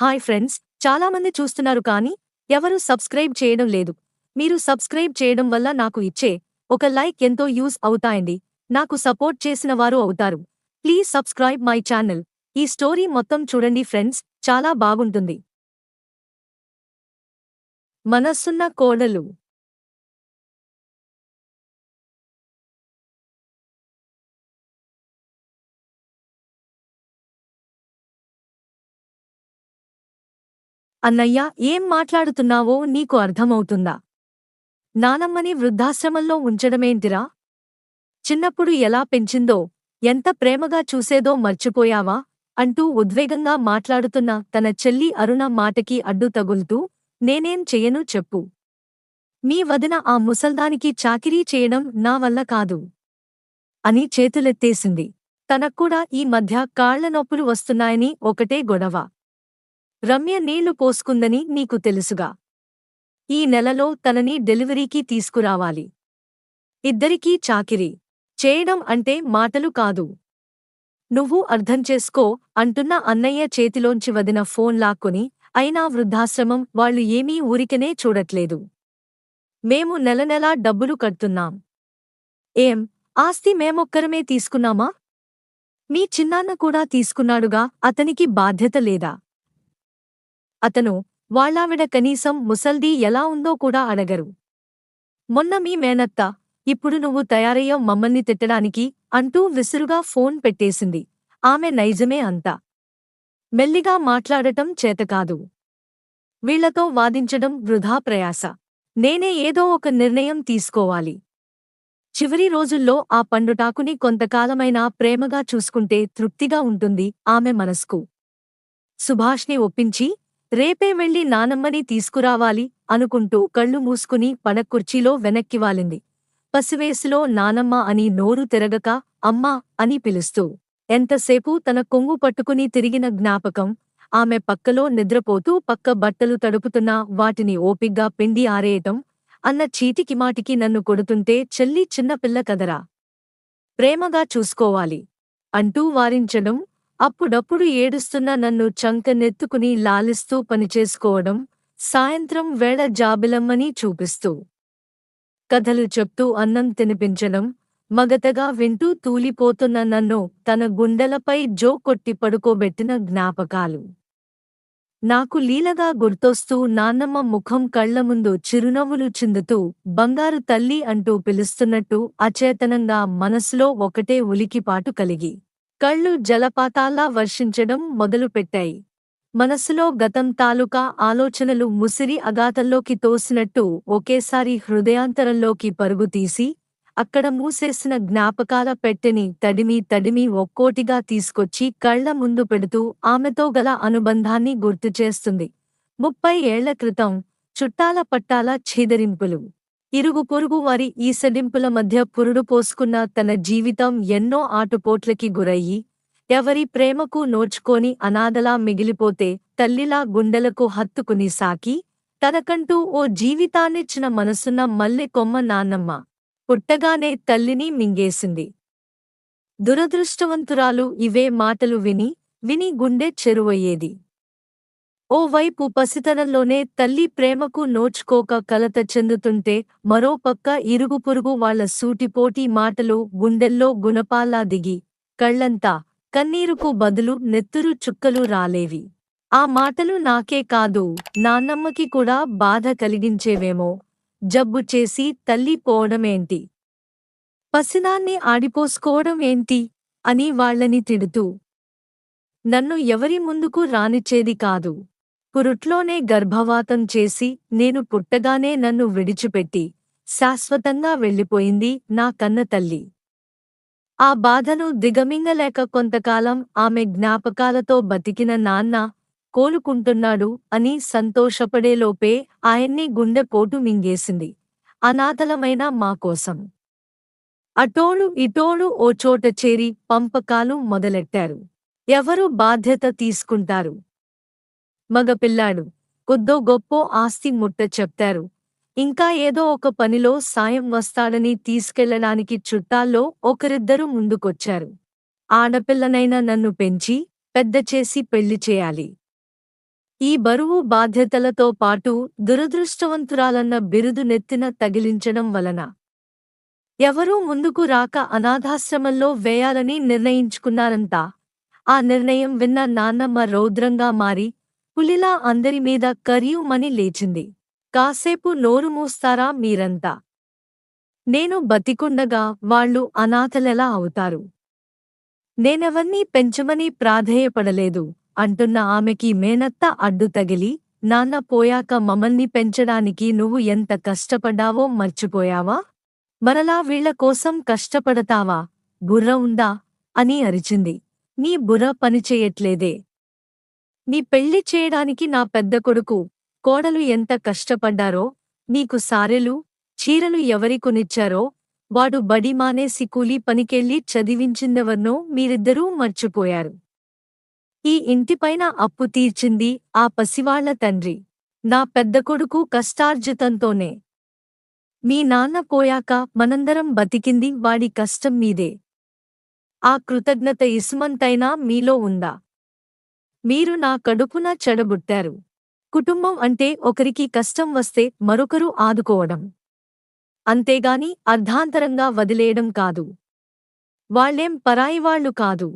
Hi friends చాలామంది చూస్తున్నారు కానీ ఎవరూ సబ్స్క్రైబ్ చేయడం లేదు. మీరు సబ్స్క్రైబ్ చేయడం వల్ల నాకు ఇచ్చే ఒక లైక్ ఎంతో యూజ్ అవుతాయండి. నాకు సపోర్ట్ చేసిన వారు అవుతారు. Please subscribe my channel. ఈ స్టోరీ మొత్తం చూడండి ఫ్రెండ్స్ చాలా బాగుంటుంది. మనస్సున్న కోడలు. అన్నయ్య ఏం మాట్లాడుతున్నావో నీకు అర్థమవుతుందా? నానమ్మని వృద్ధాశ్రమంలో ఉంచడమేంటిరా? చిన్నప్పుడు ఎలా పెంచిందో ఎంత ప్రేమగా చూసేదో మర్చిపోయావా? అంటూ ఉద్వేగంగా మాట్లాడుతున్న తన చెల్లి అరుణ మాటకి అడ్డు తగులుతూ నేనేం చెయ్యను చెప్పు. మీ వదిన ఆ ముసల్దానికి చాకిరీ చేయడం నా వల్ల కాదు అని చేతులెత్తేసింది. తనక్కూడా ఈ మధ్య కాళ్ళ నొప్పులు వస్తున్నాయని ఒకటే గొడవ. రమ్య నీళ్ళు పోసుకుందని నీకు తెలుసుగా. ఈ నెలలో తనని డెలివరీకి తీసుకురావాలి. ఇద్దరికీ చాకిరీ. చేయడం అంటే మాటలు కాదు. నువ్వు అర్థం చేసుకో అంటున్న అన్నయ్య చేతిలోంచి వదిన ఫోన్ లాక్కొని అయినా వృద్ధాశ్రమం వాళ్ళు ఏమీ ఊరికనే చూడట్లేదు. మేము నెలనెలా డబ్బులు కడుతున్నాం. ఏం? ఆస్తి మేమొక్కరమే తీసుకున్నామా? మీ చిన్నాన్న కూడా తీసుకున్నాడుగా అతనికి బాధ్యత లేదా? అతను వాళ్ళావిడ కనీసం ముసల్దీ ఎలా ఉందో కూడా అడగరు. మొన్న మీ మేనత్త ఇప్పుడు నువ్వు తయారయ్యావు మమ్మల్ని తిట్టడానికి అంటూ విసురుగా ఫోన్ పెట్టేసింది. ఆమె నైజమే అంతా. మెల్లిగా మాట్లాడటం చేతకాదు వీళ్ళతో వాదించడం వృధా ప్రయాస. నేనే ఏదో ఒక నిర్ణయం తీసుకోవాలి. చివరి రోజుల్లో ఆ పండుటాకుని కొంతకాలమైనా ప్రేమగా చూసుకుంటే తృప్తిగా ఉంటుంది ఆమె మనస్కు. సుభాష్ని ఒప్పించి రేపే వెళ్ళి నానమ్మని తీసుకురావాలి అనుకుంటూ కళ్ళు మూసుకుని పడకుర్చీలో వెనక్కివాలింది. పసివేసులో నానమ్మ అని నోరు తిరగక అమ్మా అని పిలుస్తూ ఎంతసేపు తన కొంగు పట్టుకుని తిరిగిన జ్ఞాపకం? ఆమె పక్కలో నిద్రపోతూ పక్క బట్టలు తడుపుతున్నా వాటిని ఓపిగ్గా పిండి ఆరేయటం? అన్న చీటికి మాటికి నన్ను కొడుతుంటే చెల్లి చిన్నపిల్ల కదరా? ప్రేమగా చూసుకోవాలి అంటూ వారించడం అప్పుడప్పుడు ఏడుస్తున్న నన్ను చంకనెత్తుకుని లాలిస్తూ పనిచేసుకోవడం సాయంత్రం వేళ జాబిలమ్మని చూపిస్తూ కథలు చెప్తూ అన్నం తినిపించడం మగతగా వింటూ తూలిపోతున్న నన్ను తన గుండెలపై జో కొట్టి పడుకోబెట్టిన జ్ఞాపకాలు. నాకు లీలగా గుర్తొస్తూ నాన్నమ్మ ముఖం కళ్ళ ముందు చిరునవ్వులు చిందుతూ బంగారు తల్లి అంటూ పిలుస్తున్నట్టు అచేతనంగా మనసులో ఒకటే ఉలికిపాటు కలిగి కళ్ళు జలపాతాల్లా వర్షించడం మొదలుపెట్టాయి. మనసులో గతం తాలూకా ఆలోచనలు ముసిరి అగాతంలోకి తోసినట్టు ఒకేసారి హృదయాంతరంలోకి పరుగు తీసి అక్కడ మూసేసిన జ్ఞాపకాల పెట్టెని తడిమి తడిమి ఒక్కోటిగా తీసుకొచ్చి కళ్ళ ముందు పెడుతూ ఆమెతో గల అనుబంధాన్ని గుర్తుచేస్తుంది. ముప్పై ఏళ్ళ క్రితం చుట్టాల పట్టాల ఛీదరింపులు. ఇరుగు పొరుగు వారి ఈసడింపుల మధ్య పురుడు పోసుకున్న తన జీవితం ఎన్నో ఆటుపోట్లకి గురయ్యి ఎవరి ప్రేమకు నోచుకోని అనాథలా మిగిలిపోతే తల్లిలా గుండెలకు హత్తుకుని సాకి తనకంటూ ఓ జీవితాన్నిచ్చిన మనసున్న మల్లె కొమ్మ నాన్నమ్మ పుట్టగానే తల్లిని మింగేసింది. దురదృష్టవంతురాలు ఇవే మాటలు విని విని గుండె చెరువయ్యేది. ఓవైపు పసితనంలోనే తల్లి ప్రేమకు నోచుకోక కలత చెందుతుంటే మరోపక్క ఇరుగుపొరుగు వాళ్ళ సూటిపోటి మాటలు గుండెల్లో గుణపాల్లా దిగి కళ్ళంతా కన్నీరుకు బదులు నెత్తురు చుక్కలు రాలేవి. ఆ మాటలు నాకే కాదు నాన్నమ్మకి కూడా బాధ కలిగించేవేమో జబ్బు చేసి తల్లి పోవడమేంటి? పసినాన్ని ఆడిపోసుకోవడం ఏంటి అని వాళ్ళని తిడుతూ. నన్ను ఎవరి ముందుకు రానిచ్చేది కాదు. పురుట్లోనే గర్భవాతం చేసి నేను పుట్టగానే నన్ను విడిచిపెట్టి శాశ్వతంగా వెళ్ళిపోయింది నా కన్న తల్లి. ఆ బాధను దిగమింగలేక కొంతకాలం ఆమె జ్ఞాపకాలతో బతికిన నాన్న కోలుకుంటున్నాడు అని సంతోషపడేలోపే ఆయన్ని గుండెపోటు మింగేసింది. అనాథలమైన మాకోసం కోసం. అటోలు ఓ చోట చేరి పంపకాలు మొదలెట్టారు. ఎవరు బాధ్యత తీసుకుంటారు? మగపిల్లాడు. కొద్దో గొప్పో ఆస్తి ముట్ట చెప్తారు. ఇంకా ఏదో ఒక పనిలో సాయం వస్తాడని తీసుకెళ్ళడానికి చుట్టాల్లో ఒకరిద్దరు ముందుకొచ్చారు. ఆడపిల్లనైనా నన్ను పెంచి పెద్ద చేసి పెళ్ళి చేయాలి. ఈ బరువు బాధ్యతలతో పాటు దురదృష్టవంతురాలన్న బిరుదు నెత్తిన తగిలించడం వలన. ఎవరూ ముందుకు రాక అనాథాశ్రమంలో వేయాలని నిర్ణయించుకున్నారంతా. ఆ నిర్ణయం విన్న నాన్నమ్మ రౌద్రంగా మారి పులిలా అందరి మీద కరియుమని లేచింది. కాసేపు నోరు మూస్తారా మీరంతా? నేను బతికుండగా వాళ్ళు అనాథలెలా అవుతారు. నేనెవన్నీ పెంచమని ప్రాధేయపడలేదు. అంటున్న ఆమెకి మేనత్త అడ్డు తగిలి నాన్న పోయాక మమ్మల్ని పెంచడానికి నువ్వు ఎంత కష్టపడ్డావో మర్చిపోయావా? మరలా వీళ్ళ కోసం కష్టపడతావా? బుర్ర ఉందా? అని అరిచింది. నీ బుర్ర పనిచేయట్లేదే. నీ పెళ్ళి చేయడానికి నా పెద్ద కొడుకు కోడలు ఎంత కష్టపడ్డారో నీకు సారెలు చీరలు ఎవరి కొనిచ్చారో వాడు బడి మానేసి కూలీ పనికెళ్ళి చదివించిందెవర్నో మీరిద్దరూ మర్చిపోయారు. ఈ ఇంటిపైన అప్పు తీర్చింది ఆ పసివాళ్ళ తండ్రి. నా పెద్ద కొడుకు కష్టార్జితంతోనే. మీ నాన్న పోయాక మనందరం బతికింది వాడి కష్టం మీదే. ఆ కృతజ్ఞత ఇసుమంతైనా మీలో ఉందా? మీరు నా కడుపున చెడబుట్టారు కుటుంబం అంటే ఒకరికి కష్టం వస్తే మరొకరు ఆదుకోవడం. అంతేగాని అర్ధాంతరంగా వదిలేయడం కాదు. వాళ్ళేం పరాయివాళ్ళు కాదు.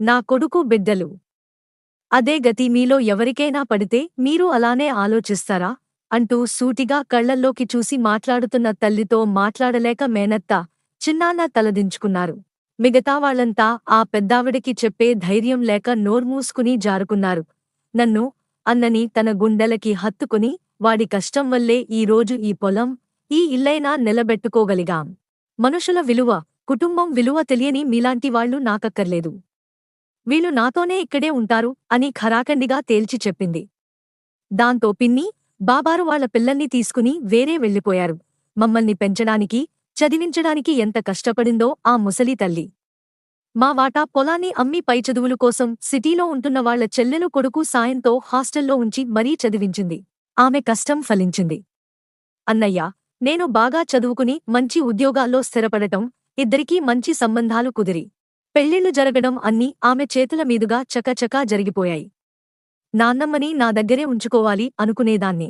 నా కొడుకు బిడ్డలు. అదే గతి మీలో ఎవరికైనా పడితే మీరు అలానే ఆలోచిస్తారా? అంటూ సూటిగా కళ్ళల్లోకి చూసి మాట్లాడుతున్న తల్లితో మాట్లాడలేక మేనత్త చిన్నాన్న తలదించుకున్నారు. మిగతా వాళ్ళంతా ఆ పెద్దావిడికి చెప్పే ధైర్యం లేక నోర్మూసుకుని జారుకున్నారు. నన్ను అన్నని తన గుండెలకి హత్తుకుని వాడి కష్టం వల్లే ఈరోజు ఈ పొలం ఈ ఇల్లైనా నిలబెట్టుకోగలిగాం. మనుషుల విలువ కుటుంబం విలువ తెలియని మీలాంటి వాళ్ళు నాకక్కర్లేదు. వీళ్ళు నాతోనే ఇక్కడే ఉంటారు అని ఖరాఖండిగా తేల్చి చెప్పింది. దాంతో పిన్ని బాబారు వాళ్ళ పిల్లల్ని తీసుకుని వేరే వెళ్ళిపోయారు. మమ్మల్ని పెంచడానికి చదివించడానికి ఎంత కష్టపడిందో ఆ ముసలి తల్లి. మా వాటా పొలాన్ని అమ్మి పై చదువుల కోసం సిటీలో ఉంటున్న వాళ్ళ చెల్లెలు కొడుకు సాయంతో హాస్టల్లో ఉంచి మరీ చదివించింది. ఆమె కష్టం ఫలించింది. అన్నయ్య నేను బాగా చదువుకుని మంచి ఉద్యోగాల్లో స్థిరపడటం ఇద్దరికీ మంచి సంబంధాలు కుదిరి. పెళ్ళిళ్ళు జరగడం అన్నీ ఆమె చేతుల మీదుగా చకచకా జరిగిపోయాయి. నాన్నమ్మని నా దగ్గరే ఉంచుకోవాలి అనుకునేదాన్ని.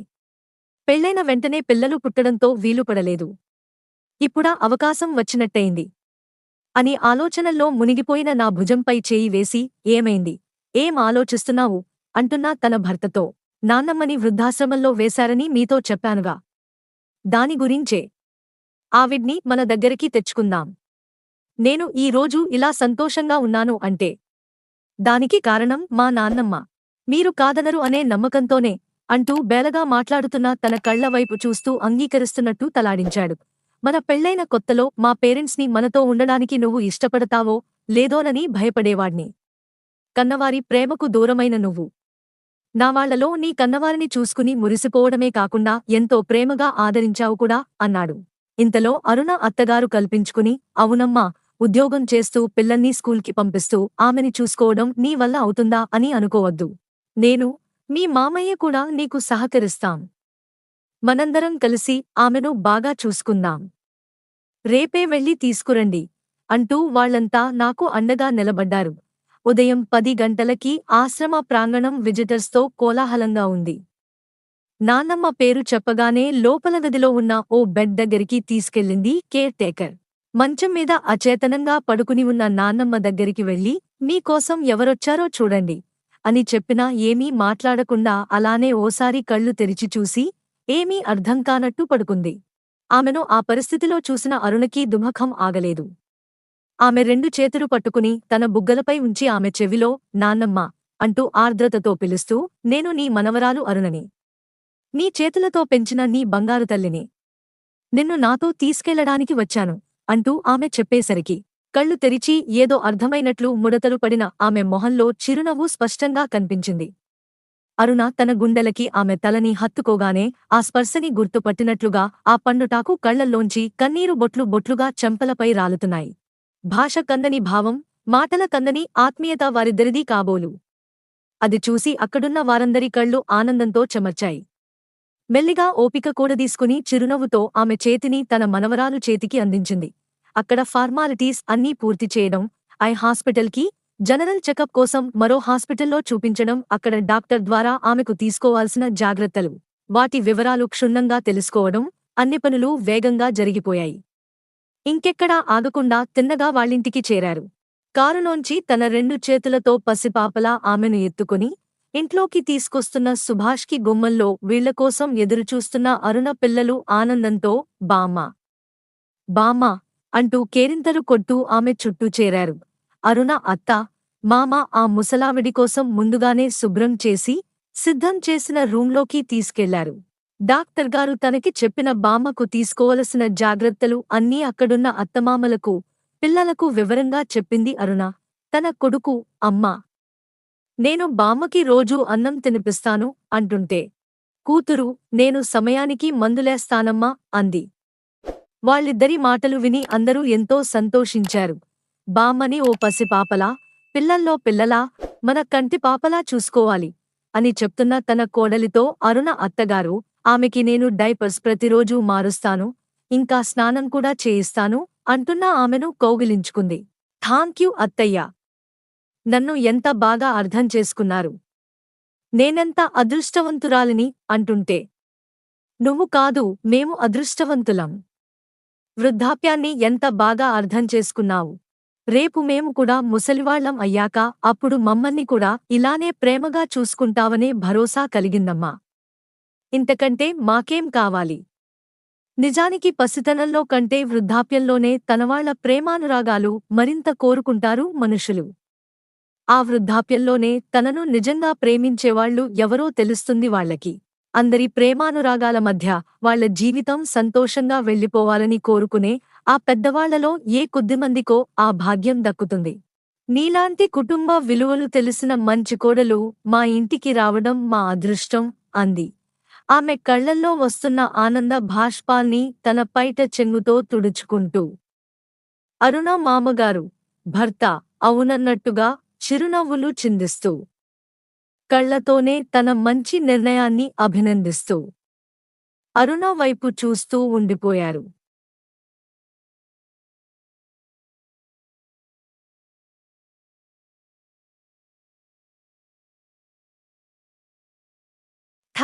పెళ్ళైన వెంటనే పిల్లలు పుట్టడంతో వీలుపడలేదు ఇప్పుడా అవకాశం వచ్చినట్టయింది. అని ఆలోచనల్లో మునిగిపోయిన నా భుజంపై చేయి వేసి ఏమైంది? ఏం ఆలోచిస్తున్నావు? అంటున్నా తన భర్తతో. నాన్నమ్మని వృద్ధాశ్రమంలో వేశారని మీతో చెప్పానుగా. దాని గురించే. ఆవిడ్ని మన దగ్గరికి తెచ్చుకుందాం. నేను ఈ రోజు ఇలా సంతోషంగా ఉన్నాను అంటే. దానికి కారణం మా నాన్నమ్మ. మీరు కాదనరు అనే నమ్మకంతోనే అంటూ బేలగా మాట్లాడుతున్న తన కళ్ళ వైపు చూస్తూ అంగీకరిస్తున్నట్టు తలాడించాడు. మన పెళ్ళైన కొత్తలో మా పేరెంట్స్ని మనతో ఉండడానికి నువ్వు ఇష్టపడతావో లేదోనని భయపడేవాణ్ణి కన్నవారి ప్రేమకు దూరమైన నువ్వు. నావాళ్ళలో నీ కన్నవారిని చూసుకుని మురిసిపోవడమే కాకుండా ఎంతో ప్రేమగా ఆదరించావు కూడా అన్నాడు. ఇంతలో అరుణ అత్తగారు కల్పించుకుని అవునమ్మా ఉద్యోగం చేస్తూ పిల్లల్ని స్కూల్కి పంపిస్తూ ఆమెని చూసుకోవడం నీ వల్ల అవుతుందా అని అనుకోవద్దు. నేను మీ మామయ్య కూడా నీకు సహకరిస్తాం. మనందరం కలిసి ఆమెను బాగా చూసుకుందాం. రేపే వెళ్ళి తీసుకురండి అంటూ వాళ్ళంతా నాకు అండగా నిలబడ్డారు. ఉదయం పది గంటలకి ఆశ్రమ ప్రాంగణం విజిటర్స్తో కోలాహలంగా ఉంది. నాన్నమ్మ పేరు చెప్పగానే లోపల గదిలో ఉన్న ఓ బెడ్ దగ్గరికి తీసుకెళ్ళింది కేర్ టేకర్. మంచం మీద అచేతనంగా పడుకుని ఉన్న నాన్నమ్మ దగ్గరికి వెళ్ళి మీకోసం ఎవరొచ్చారో చూడండి అని చెప్పినా ఏమీ మాట్లాడకుండా అలానే ఓసారి కళ్ళు తెరిచి చూసి ఏమీ అర్థం కానట్టు పడుకుంది. ఆమెను ఆ పరిస్థితిలో చూసిన అరుణకి దుమఖం ఆగలేదు. ఆమె రెండు చేతులు పట్టుకుని తన బుగ్గలపై ఉంచి ఆమె చెవిలో నాన్నమ్మ అంటూ ఆర్ద్రతతో పిలుస్తూ నేను నీ మనవరాలు అరుణని. నీ చేతులతో పెంచిన నీ బంగారు తల్లిని. నిన్ను నాతో తీసుకెళ్ళడానికి వచ్చాను అంటూ ఆమె చెప్పేసరికి కళ్ళు తెరిచి ఏదో అర్థమైనట్లు ముడతలు పడిన ఆమె మొహంలో చిరునవ్వు స్పష్టంగా కనిపించింది. అరుణ తన గుండెలకి ఆమె తలని హత్తుకోగానే ఆ స్పర్శని గుర్తుపట్టినట్లుగా ఆ పండుటాకు కళ్ళల్లోంచి కన్నీరు బొట్లు బొట్లుగా చెంపలపై రాలుతున్నాయి. భాష కందని భావం మాటల కందని ఆత్మీయత వారిద్దరిదీ కాబోలు. అది చూసి అక్కడున్న వారందరి కళ్ళు ఆనందంతో చెమర్చాయి. మెల్లిగా ఓపిక కూడదీసుకుని చిరునవ్వుతో ఆమె చేతిని తన మనవరాలు చేతికి అందించింది. అక్కడ ఫార్మాలిటీస్ అన్నీ పూర్తి చేయడం ఐ హాస్పిటల్కి జనరల్ చెకప్ కోసం మరో హాస్పిటల్లో చూపించడం అక్కడ డాక్టర్ ద్వారా ఆమెకు తీసుకోవాల్సిన జాగ్రత్తలు. వాటి వివరాలు క్షుణ్ణంగా తెలుసుకోవడం అన్ని పనులు వేగంగా జరిగిపోయాయి. ఇంకెక్కడా ఆగకుండా తిన్నగా వాళ్ళింటికి చేరారు. కారులోంచి తన రెండు చేతులతో పసిపాపలా ఆమెను ఎత్తుకుని ఇంట్లోకి తీసుకొస్తున్న సుభాష్కి గుమ్మంలో వీళ్ళకోసం ఎదురుచూస్తున్న అరుణ పిల్లలు ఆనందంతో బామ్మ! బామ్మ! అంటూ కేరింతలు కొట్టు ఆమె చుట్టూ చేరారు. అరుణ అత్త మామ ఆ ముసలావిడి కోసం ముందుగానే శుభ్రం చేసి సిద్ధం చేసిన రూంలోకి తీసుకెళ్ళారు. డాక్టర్ గారు తనకి చెప్పిన బామ్మకు తీసుకోవలసిన జాగ్రత్తలు అన్నీ అక్కడున్న అత్తమామలకు పిల్లలకు వివరంగా చెప్పింది అరుణ. తన కొడుకు అమ్మా. నేను బామ్మకి రోజూ అన్నం తినిపిస్తాను అంటుంటే కూతురు నేను సమయానికి మందులేస్తానమ్మా అంది. వాళ్ళిద్దరి మాటలు విని అందరూ ఎంతో సంతోషించారు. బామ్మని ఓ పసిపాపలా పిల్లల్లో పిల్లలా మన కంటి పాపలా చూసుకోవాలి అని చెప్తున్న తన కోడలితో అరుణ అత్తగారు ఆమెకి నేను డైపర్స్ ప్రతిరోజూ మారుస్తాను ఇంకా స్నానం కూడా చేయిస్తాను అంటున్న ఆమెను కౌగిలించుకుంది. థాంక్యూ అత్తయ్య. నన్ను ఎంత బాగా అర్థం చేసుకున్నారు. నేనెంత అదృష్టవంతురాలిని అంటుంటే. నువ్వు కాదు మేము అదృష్టవంతులం. వృద్ధాప్యాన్ని ఎంత బాగా అర్థం చేసుకున్నావు. రేపు మేము కూడా ముసలివాళ్ళం అయ్యాక అప్పుడు మమ్మల్ని కూడా ఇలానే ప్రేమగా చూసుకుంటావనే భరోసా కలిగిందమ్మా. ఇంతకంటే మాకేం కావాలి? నిజానికి పసితనంలో కంటే వృద్ధాప్యంలోనే తనవాళ్ళ ప్రేమానురాగాలు మరింత కోరుకుంటారు మనుషులు. ఆ వృద్ధాప్యంలోనే తనను నిజంగా ప్రేమించేవాళ్ళు ఎవరో తెలుస్తుంది వాళ్ళకి అందరి ప్రేమానురాగాల మధ్య వాళ్ళ జీవితం సంతోషంగా వెళ్ళిపోవాలని కోరుకునే ఆ పెద్దవాళ్ళలో ఏ కొద్దిమందికో ఆ భాగ్యం దక్కుతుంది. నీలాంటి కుటుంబ విలువలు తెలిసిన మంచి కోడలు మా ఇంటికి రావడం మా అదృష్టం అంది. ఆమె కళ్ళల్లో వస్తున్న ఆనంద భాష్పాల్ని తన పైట చెంగుతో తుడుచుకుంటూ అరుణ మామగారు భర్త అవునన్నట్టుగా చిరునవ్వులు చిందిస్తూ కళ్ళతోనే తన మంచి నిర్ణయాన్ని అభినందిస్తూ అరుణ వైపు చూస్తూ ఉండిపోయారు.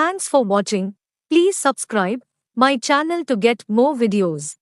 Thanks for watching. Please subscribe my channel to get more videos.